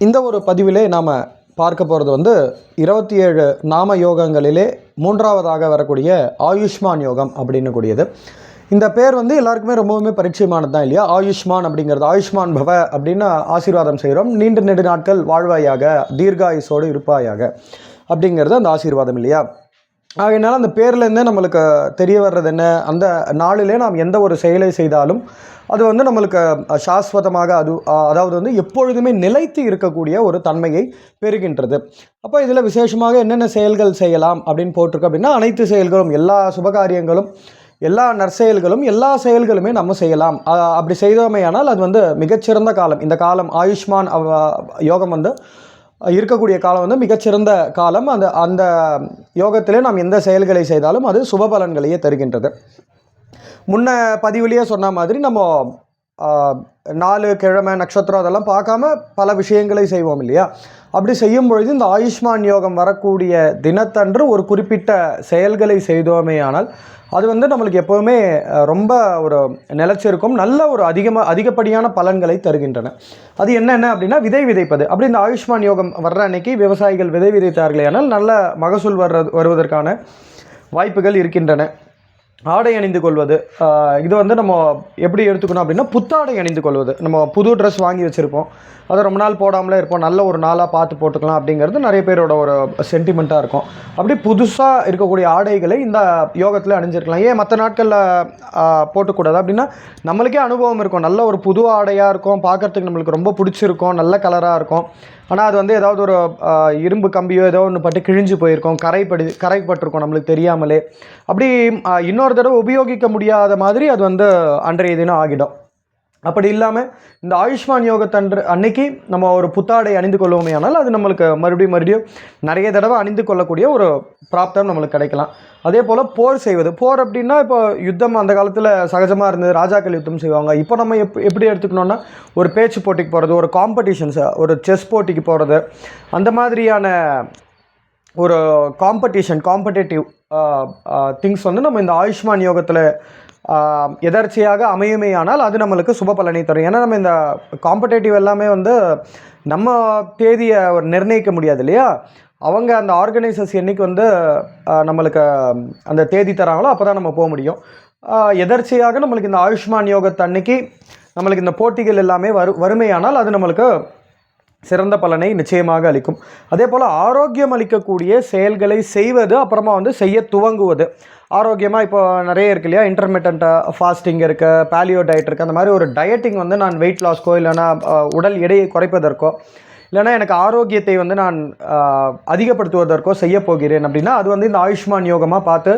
இந்த ஒரு பதிவிலே நாம் பார்க்க போகிறது வந்து இருபத்தி ஏழு நாம யோகங்களிலே மூன்றாவதாக வரக்கூடிய ஆயுஷ்மான் யோகம் அப்படின்னு கூடியது இந்த பேர் வந்து எல்லாருக்குமே ரொம்பவுமே பரிச்சயமானது தான் இல்லையா? ஆயுஷ்மான் அப்படிங்கிறது ஆயுஷ்மான் பவ அப்படின்னு ஆசீர்வாதம் செய்கிறோம் நீண்ட நெடு நாட்கள் வாழ்வாயாக தீர்காயுசோடு இருப்பாயாக அப்படிங்கிறது அந்த ஆசீர்வாதம் இல்லையா? ஆகையினால அந்த பேர்லேருந்தே நம்மளுக்கு தெரிய வர்றது என்ன? அந்த நாளிலே நாம் எந்த ஒரு செயலை செய்தாலும் அது வந்து நம்மளுக்கு சாஸ்வதமாக அது அதாவது வந்து எப்பொழுதுமே நிலைத்து இருக்கக்கூடிய ஒரு தன்மையை பெறுகின்றது. அப்போ இதில் விசேஷமாக என்னென்ன செயல்கள் செய்யலாம் அப்படின்னு போட்டிருக்கு அப்படின்னா அனைத்து செயல்களும் எல்லா சுபகாரியங்களும் எல்லா நற்செயல்களும் எல்லா செயல்களுமே நம்ம செய்யலாம். அப்படி செய்தோமையானால் அது வந்து மிகச்சிறந்த காலம். இந்த காலம் ஆயுஷ்மான் யோகம் வந்து இருக்கக்கூடிய காலம் வந்து மிகச்சிறந்த காலம். அந்த அந்த யோகத்திலே நாம் எந்த செயல்களை செய்தாலும் அது சுப பலன்களையே தருகின்றது. முன்ன பதிவுலேயே சொன்ன மாதிரி நம்ம நாலு கிழமை நட்சத்திரம் அதெல்லாம் பார்க்காம பல விஷயங்களை செய்வோம் இல்லையா? அப்படி செய்யும் பொழுது இந்த ஆயுஷ்மான் யோகம் வரக்கூடிய தினத்தன்று ஒரு குறிப்பிட்ட செயல்களை செய்தோமேயானால் அது வந்து நம்மளுக்கு எப்போவுமே ரொம்ப ஒரு நிலச்சிருக்கும் நல்ல ஒரு அதிகமாக அதிகப்படியான பலன்களை தருகின்றன. அது என்னென்ன அப்படின்னா விதை விதைப்பது. அப்படி இந்த ஆயுஷ்மான் யோகம் வர்ற அன்னைக்கு விவசாயிகள் விதை விதைத்தார்களேயானால் நல்ல மகசூல் வர்ற வருவதற்கான வாய்ப்புகள் இருக்கின்றன. ஆடை அணிந்து கொள்வது இது வந்து நம்ம எப்படி எடுத்துக்கணும் அப்படின்னா புத்தாடை அணிந்து கொள்வது. நம்ம புது ட்ரெஸ் வாங்கி வச்சுருப்போம். அதை ரொம்ப நாள் போடாமலே இருப்போம். நல்ல ஒரு நாளாக பார்த்து போட்டுக்கலாம் அப்படிங்கிறது நிறைய பேரோட ஒரு சென்டிமெண்ட்டாக இருக்கும். அப்படி புதுசாக இருக்கக்கூடிய ஆடைகளை இந்த யோகத்தில் அணிஞ்சிருக்கலாம். ஏன் மற்ற நாட்களில் போட்டுக்கூடாது அப்படின்னா நம்மளுக்கே அனுபவம் இருக்கும். நல்ல ஒரு புது ஆடையாக இருக்கும். பார்க்கறதுக்கு நம்மளுக்கு ரொம்ப பிடிச்சிருக்கும். நல்ல கலராக இருக்கும். ஆனால் அது வந்து ஏதாவது ஒரு இரும்பு கம்பியோ ஏதோ ஒன்று பட்டு கிழிஞ்சு போயிருக்கோம் கரைப்படி கரைப்பட்டிருக்கும் நம்மளுக்கு தெரியாமலே. அப்படி இன்னொரு தடவை உபயோகிக்க முடியாத மாதிரி அது வந்து அன்றைய தினம் ஆகிடும். அப்படி இல்லாமல் இந்த ஆயுஷ்மான் யோகத்தன்று அன்னைக்கு நம்ம ஒரு புத்தாடை அணிந்து கொள்வோமே ஆனால் அது நம்மளுக்கு மறுபடியும் மறுபடியும் நிறைய தடவை அணிந்து கொள்ளக்கூடிய ஒரு பிராப்தம் நம்மளுக்கு கிடைக்கலாம். அதே போல் போர் செய்வது. போர் அப்படின்னா இப்போ யுத்தம் அந்த காலத்தில் சகஜமாக இருந்தது. ராஜாக்கள் யுத்தம் செய்வாங்க. இப்போ நம்ம எப் எப்படி எடுத்துக்கணுன்னா ஒரு பேச்சு போட்டிக்கு போகிறது ஒரு காம்படிஷன்ஸ் ஒரு செஸ் போட்டிக்கு போகிறது அந்த மாதிரியான ஒரு காம்படிஷன் காம்படேட்டிவ் திங்ஸ் வந்து நம்ம இந்த ஆயுஷ்மான் யோகத்தில் எதர்ச்சியாக அமையுமே ஆனால் அது நம்மளுக்கு சுப பலனை தரும். ஏன்னா நம்ம இந்த காம்படேட்டிவ் எல்லாமே வந்து நம்ம தேதியை ஒரு நிர்ணயிக்க முடியாது இல்லையா? அவங்க அந்த ஆர்கனைசர்ஸ் என்னைக்கு வந்து நம்மளுக்கு அந்த தேதி தராங்களோ அப்போ தான் நம்ம போக முடியும். எதர்ச்சியாக நம்மளுக்கு இந்த ஆயுஷ்மான் யோகத்தன்னைக்கு நம்மளுக்கு இந்த போட்டிகள் எல்லாமே வரு வறுமையானால் அது நம்மளுக்கு சிறந்த பலனை நிச்சயமாக அளிக்கும். அதே போல் ஆரோக்கியம் அளிக்கக்கூடிய செயல்களை செய்வது அப்புறமா வந்து செய்ய துவங்குவது. ஆரோக்கியமாக இப்போ நிறைய இருக்கு இல்லையா? இன்டர்மீடியண்ட்டாக ஃபாஸ்டிங் இருக்குது பேலியோ டயட் இருக்குது அந்த மாதிரி ஒரு டயட்டிங் வந்து நான் வெயிட் லாஸ்க்கோ இல்லைனா உடல் எடையை குறைப்பதற்கோ இல்லைனா எனக்கு ஆரோக்கியத்தை வந்து நான் அதிகப்படுத்துவதற்கோ செய்ய போகிறேன் அப்படின்னா அது வந்து இந்த ஆயுஷ்மான் யோகமாக பார்த்து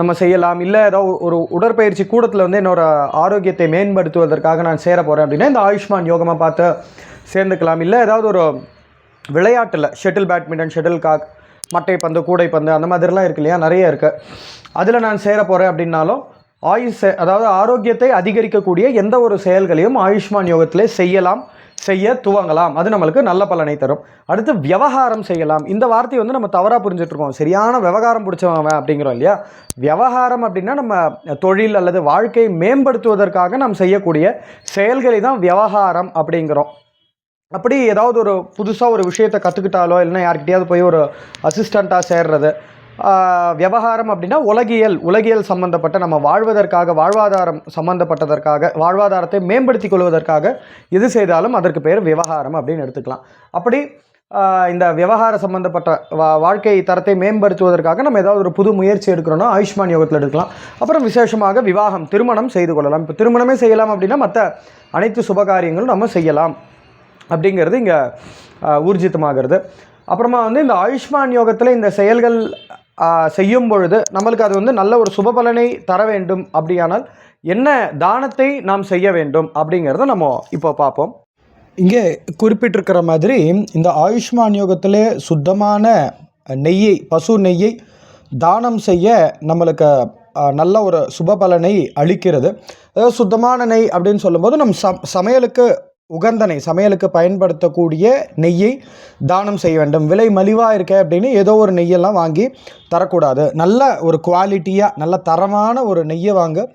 நம்ம செய்யலாம். இல்லை ஏதோ ஒரு உடற்பயிற்சி கூடத்தில் வந்து என்னோடய ஆரோக்கியத்தை மேம்படுத்துவதற்காக நான் சேர போகிறேன் அப்படின்னா இந்த ஆயுஷ்மான் யோகமாக பார்த்து சேர்ந்துக்கலாம். இல்லை ஏதாவது ஒரு விளையாட்டில் ஷட்டில் பேட்மிண்டன் ஷட்டில் காக் மட்டைப்பந்து கூடைப்பந்து அந்த மாதிரிலாம் இருக்கு இல்லையா? நிறைய இருக்குது அதில் நான் சேர போகிறேன் அப்படின்னாலும் ஆயுஷ் அதாவது ஆரோக்கியத்தை அதிகரிக்கக்கூடிய எந்த ஒரு செயல்களையும் ஆயுஷ்மான் யோகத்திலே செய்யலாம் செய்ய துவங்கலாம். அது நம்மளுக்கு நல்ல பலனை தரும். அடுத்து விவகாரம் செய்யலாம். இந்த வார்த்தையை வந்து நம்ம தவறாக புரிஞ்சிட்ருக்கோம் சரியான விவகாரம் பிடிச்சவன் அப்படிங்கிறோம் இல்லையா? விவகாரம் அப்படின்னா நம்ம தொழில் அல்லது வாழ்க்கையை மேம்படுத்துவதற்காக நாம் செய்யக்கூடிய செயல்களை தான் விவகாரம் அப்படிங்கிறோம். அப்படி ஏதாவது ஒரு புதுசாக ஒரு விஷயத்தை கற்றுக்கிட்டாலோ இல்லைன்னா யார்கிட்டயாவது போய் ஒரு அசிஸ்டண்ட்டாக சேர்றது விவகாரம் அப்படின்னா உலகியல் உலகியல் சம்பந்தப்பட்ட நம்ம வாழ்வதற்காக வாழ்வாதாரம் சம்பந்தப்பட்டதற்காக வாழ்வாதாரத்தை மேம்படுத்திக் கொள்வதற்காக எது செய்தாலும் அதற்கு பேர் விவகாரம் அப்படின்னு எடுத்துக்கலாம். அப்படி இந்த விவகார சம்பந்தப்பட்ட வா வாழ்க்கை தரத்தை மேம்படுத்துவதற்காக நம்ம ஏதாவது ஒரு புது முயற்சி எடுக்கிறோன்னா ஆயுஷ்மான் யோகத்தில் எடுக்கலாம். அப்புறம் விசேஷமாக விவாகம் திருமணம் செய்து கொள்ளலாம். இப்போ திருமணமே செய்யலாம் அப்படின்னா மற்ற அனைத்து சுபகாரியங்களும் நம்ம செய்யலாம். அப்படிங்கிறது இங்கே ஊர்ஜிதமாகிறது. அப்புறமா வந்து இந்த ஆயுஷ்மான் யோகத்தில் இந்த செயல்கள் செய்யும் பொழுது நம்மளுக்கு அது வந்து நல்ல ஒரு சுப பலனை தர வேண்டும். அப்படியானால் என்ன தானத்தை நாம் செய்ய வேண்டும் அப்படிங்கிறத நம்ம இப்போ பார்ப்போம். இங்கே குறிப்பிட்டிருக்கிற மாதிரி இந்த ஆயுஷ்மான் யோகத்திலே சுத்தமான நெய்யை பசு நெய்யை தானம் செய்ய நம்மளுக்கு நல்ல ஒரு சுப பலனை அளிக்கிறது. அதாவது சுத்தமான நெய் அப்படின்னு சொல்லும்போது நம் சம் சமையலுக்கு உகந்தனை சமையலுக்கு பயன்படுத்தக்கூடிய நெய்யை தானம் செய்ய வேண்டும். விலை மலிவாக இருக்க அப்படின்னு ஏதோ ஒரு நெய்யெல்லாம் வாங்கி தரக்கூடாது. நல்ல ஒரு குவாலிட்டியாக நல்ல தரமான ஒரு நெய்யை வாங்க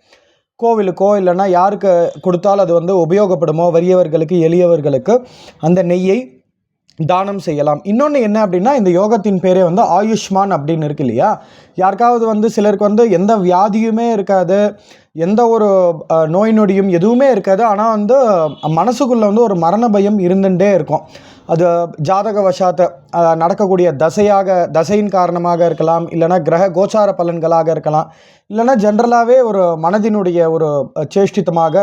கோவிலுக்கோ இல்லைன்னா யாருக்கு கொடுத்தாலும் அது வந்து உபயோகப்படுமோ வறியவர்களுக்கு எளியவர்களுக்கு அந்த நெய்யை தானம் செய்யலாம். இன்னொன்று என்ன அப்படின்னா இந்த யோகத்தின் பேரே வந்து ஆயுஷ்மான் அப்படின்னு இருக்கு இல்லையா? யாருக்காவது வந்து சிலருக்கு வந்து எந்த வியாதியுமே இருக்காது எந்த ஒரு நோய் நொடியும் எதுவுமே இருக்காது. ஆனால் வந்து மனசுக்குள்ளே வந்து ஒரு மரண பயம் இருந்துகிட்டே இருக்கும். அது ஜாதகவசாத்த நடக்கக்கூடிய தசையாக தசையின் காரணமாக இருக்கலாம் இல்லைனா கிரக கோச்சார பலன்களாக இருக்கலாம் இல்லைனா ஜென்ரலாகவே ஒரு மனதினுடைய ஒரு சேஷ்டித்தமாக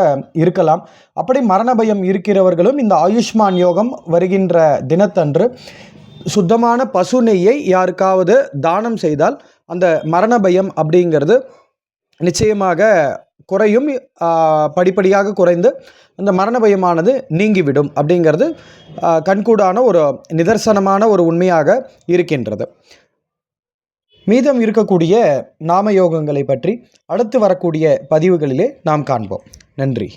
இருக்கலாம். அப்படி மரண பயம் இருக்கிறவர்களும் இந்த ஆயுஷ்மான் யோகம் வருகின்ற தினத்தன்று சுத்தமான பசு நெய்யை யாருக்காவது தானம் செய்தால் அந்த மரண பயம் அப்படிங்கிறது நிச்சயமாக குறையும் படிப்படியாக குறைந்து அந்த மரண பயமானது நீங்கிவிடும் அப்படிங்கிறது கண்கூடான ஒரு நிதர்சனமான ஒரு உண்மையாக இருக்கின்றது. மீதம் இருக்கக்கூடிய நாம யோகங்களை பற்றி அடுத்து வரக்கூடிய பதிவுகளிலே நாம் காண்போம். நன்றி.